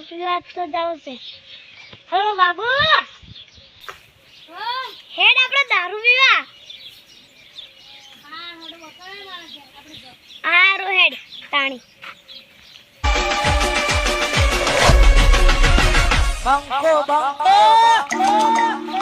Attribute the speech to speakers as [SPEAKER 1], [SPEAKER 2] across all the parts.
[SPEAKER 1] ગુજરાત તો જાવ હલો બાબુ હેડ આપણે દારૂ પીવા હારો હેડ તાણી
[SPEAKER 2] બંકો બંકો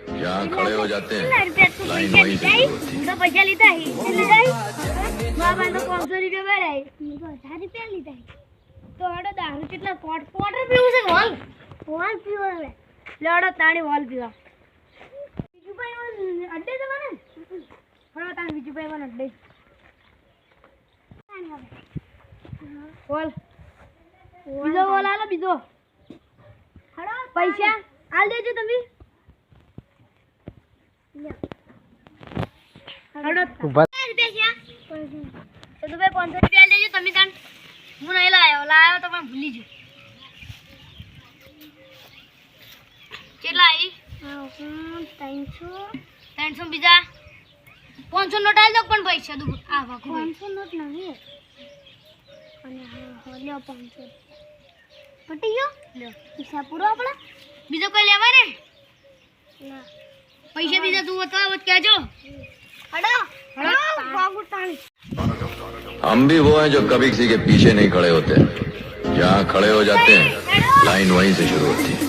[SPEAKER 3] जहाँ खड़े हो जाते हैं लाइन वहीं से शुरू होती है
[SPEAKER 1] તો પૈસા લીધા હી લીધા બાબા તો પાંચસો રૂપિયા ભરાય હજાર રૂપિયા લીધા હી. તો હડો દારૂ કેટલા પોટ પોટર પીવું છે હોલ હોલ પીવો હવે લેડો તાણી હોલ પીવા બીજું ભાઈ અડ્ડે જવાને હડો તાણી બીજું ભાઈ મને અડ્ડે હોલ બીજો હોલ આલો બીજો પૈસા આલ દેજો તમે પાંચસો રૂપિયા આલી દેજો તમે તાણ હું નહીં લાયો લાયો તો પણ ભૂલી ગયો કેટલા આવી ત્રણસો ત્રણસો બીજા પાંચસો નોટ આવી દો પણ પૈસા દઉં આ વાકો પાંચસો નોટ નહીં અને હા લ્યો પાંચસો પટી ગયો? લ્યો. પૈસા પૂરો આપણે? બીજો કોઈ લેવા ના પૈસા બીજા તું હતો આવત કહેજો હડો હડો બાબુ તાણી
[SPEAKER 3] हम भी वो हैं जो कभी किसी के पीछे नहीं खड़े होते जहाँ खड़े हो जाते हैं लाइन वहीं से शुरू होती है